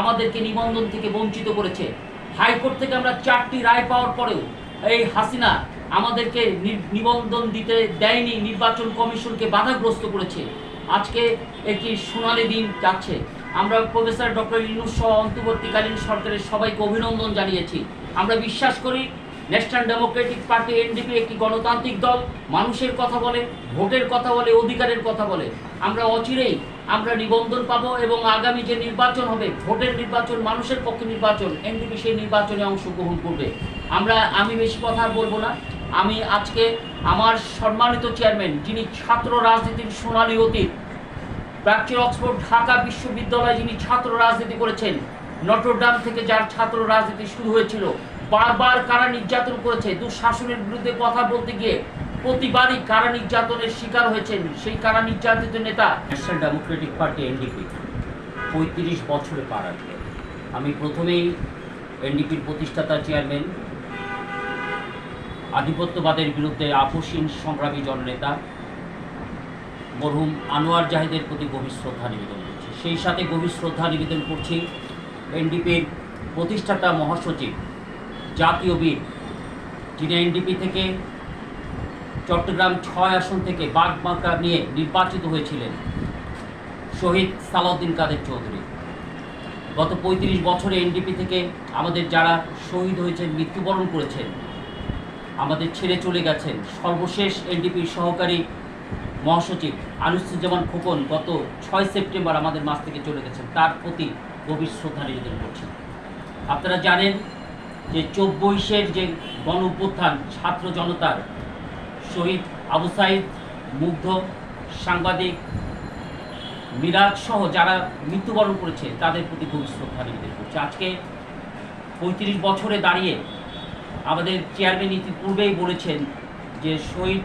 আমাদেরকে নিবন্ধন থেকে বঞ্চিত করেছে। হাইকোর্ট থেকে আমরা চারটি রায় পাওয়ার পরেও এই হাসিনা আমাদেরকে নিবন্ধন দিতে দেয়নি, নির্বাচন কমিশনকে বাধাগ্রস্ত করেছে। আজকে একটি সোনালি দিন যাচ্ছে। আমরা প্রফেসর ডক্টর ইনুস সহ অন্তর্বর্তীকালীন সরকারের সবাইকে অভিনন্দন জানিয়েছি। আমরা বিশ্বাস করি ন্যাশনাল ডেমোক্রেটিক পার্টি এনডিপি একটি গণতান্ত্রিক দল, মানুষের কথা বলে, ভোটের কথা বলে, অধিকারের কথা বলে। আমরা অচিরেই, আমরা নিবন্ধন পাবো এবং আগামী যে নির্বাচন হবে, ভোটের নির্বাচন, মানুষের পক্ষে নির্বাচন এনডিপি সেই নির্বাচনে অংশগ্রহণ করবে। আমরা, আমি বেশি কথা বলব না। আমি আজকে আমার সম্মানিত চেয়ারম্যান, যিনি ছাত্র রাজনীতির সোনালী অতীত, প্রাচ্যের অক্সফোর্ড, ঢাকা বিশ্ববিদ্যালয়ে যিনি ছাত্র রাজনীতি করেছেন, নটরডাম থেকে যার ছাত্র রাজনীতি শুরু হয়েছিল বারবার কারা নির্যাতন করেছে, দুঃশাসনের বিরুদ্ধে কথা বলতে গিয়ে প্রতিবারই কারা নির্যাতনের শিকার হয়েছেন, সেই কারা নির্যাতিত নেতা? ন্যাশনাল ডেমোক্রেটিক পার্টি এনডিপি পঁয়ত্রিশ বছরে পার আসবে আমি প্রথমেই এনডিপির প্রতিষ্ঠাতা চেয়ারম্যান আধিপত্যবাদের বিরুদ্ধে আপসীন সংগ্রামী জননেতা, মরহুম আনোয়ার জাহিদের প্রতি গভীর শ্রদ্ধা নিবেদন করছি। সেই সাথে গভীর শ্রদ্ধা নিবেদন করছি এনডিপির প্রতিষ্ঠাতা মহাসচিব জাতীয় বীর। যিনি এনডিপি থেকে চট্টগ্রাম ছয় আসন থেকে বাগবাঁকা নিয়ে নির্বাচিত হয়েছিলেন, শহীদ সালাউদ্দিন কাদের চৌধুরী। গত পঁয়ত্রিশ বছরে এনডিপি থেকে আমাদের যারা শহীদ হয়েছেন, মৃত্যুবরণ করেছেন, আমাদের ছেড়ে চলে গেছেন সর্বশেষ এনডিপির সহকারী মহাসচিব আনুসুজ্জামান খোকন গত ছয় সেপ্টেম্বর আমাদের মাছ থেকে চলে গেছেন। তার প্রতি গভীর শ্রদ্ধা নিবেদন করছি। আপনারা জানেন যে চব্বিশের যে গণ অভ্যুত্থান ছাত্র জনতার শহীদ আবু সাইদ, মুগ্ধ সাংবাদিক মিরাজ সহ যারা মৃত্যুবরণ করেছে, তাদের প্রতি গভীর শ্রদ্ধা নিবেদন করছে। আজকে পঁয়ত্রিশ বছরে দাঁড়িয়ে আমাদের চেয়ারম্যান ইতিপূর্বেই বলেছেন যে শহীদ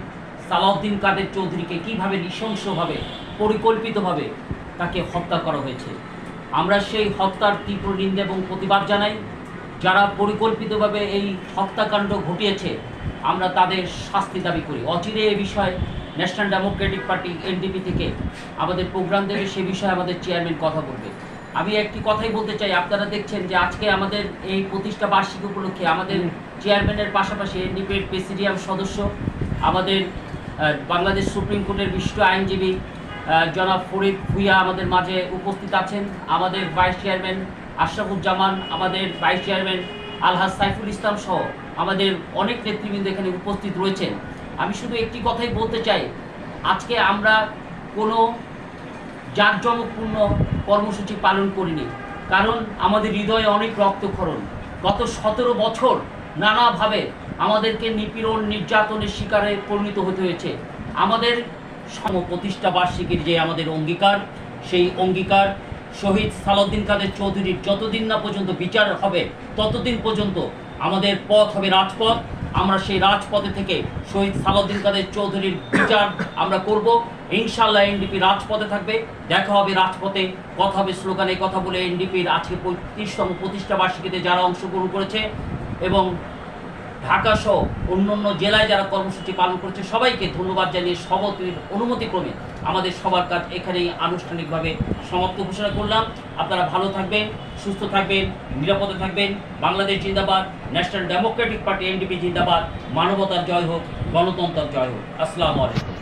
সালাউদ্দিন কাদের চৌধুরীকে কীভাবে নৃশংসভাবে, পরিকল্পিতভাবে তাকে হত্যা করা হয়েছে। আমরা সেই হত্যার তীব্র নিন্দা এবং প্রতিবাদ জানাই। যারা পরিকল্পিতভাবে এই হত্যাকাণ্ড ঘটিয়েছে, আমরা তাদের শাস্তি দাবি করি। অচিরে এ বিষয়ে ন্যাশনাল ডেমোক্রেটিক পার্টি এনডিপি থেকে আমাদের প্রোগ্রাম দেবে, সে বিষয়ে আমাদের চেয়ারম্যান কথা বলবে। আমি একটি কথাই বলতে চাই, আপনারা দেখছেন যে আজকে আমাদের এই প্রতিষ্ঠা বার্ষিকী উপলক্ষে আমাদের চেয়ারম্যানের পাশাপাশি এনডিপির প্রেসিডিয়াম সদস্য, আমাদের বাংলাদেশ সুপ্রিম কোর্টের বিশিষ্ট আইনজীবী জনাব ফরিদ ভুইয়া আমাদের মাঝে উপস্থিত আছেন। আমাদের ভাইস চেয়ারম্যান আশরাফুজ্জামান, আমাদের ভাইস চেয়ারম্যান আলহাজ সাইফুল ইসলাম সহ আমাদের অনেক নেতৃবৃন্দ এখানে উপস্থিত রয়েছেন। আমি শুধু একটি কথাই বলতে চাই, আজকে আমরা কোনো জাঁকজমকপূর্ণ কর্মসূচি পালন করিনি, কারণ আমাদের হৃদয়ে অনেক রক্তক্ষরণ। গত সতেরো বছর নানাভাবে আমাদেরকে নিপীড়ন, নির্যাতনের শিকারে পরিণত হতে হয়েছে। আমাদের সম প্রতিষ্ঠা বার্ষিকীর যে আমাদের অঙ্গীকার, সেই অঙ্গীকার শহীদ সালাউদ্দিন কাদের চৌধুরীর যতদিন না পর্যন্ত বিচার হবে, ততদিন পর্যন্ত আমাদের পথ হবে রাজপথ। আমরা সেই রাজপথে থেকে শহীদ সালাউদ্দিন কাদের চৌধুরীর বিচার আমরা করব। ইনশাল্লাহ এনডিপি রাজপথে থাকবে। দেখা হবে রাজপথে। কথা হবে স্লোগানে। কথা বলে এনডিপির আজকে পঁয়ত্রিশতম প্রতিষ্ঠা বার্ষিকীতে যারা অংশগ্রহণ করেছে এবং ঢাকা সহ অন্য অন্য জেলায় যারা কর্মসূচি পালন করছে, সবাইকে ধন্যবাদ জানিয়ে সবতির অনুমতিক্রমে আমাদের সবার কাজ এখানেই আনুষ্ঠানিকভাবে সমাপ্ত ঘোষণা করলাম। আপনারা ভালো থাকবেন, সুস্থ থাকবেন, নিরাপদে থাকবেন। বাংলাদেশ জিন্দাবাদ, ন্যাশনাল ডেমোক্রেটিক পার্টি এনডিপি জিন্দাবাদ। মানবতার জয় হোক গণতন্ত্র জয় হোক। আসসালামু আলাইকুম।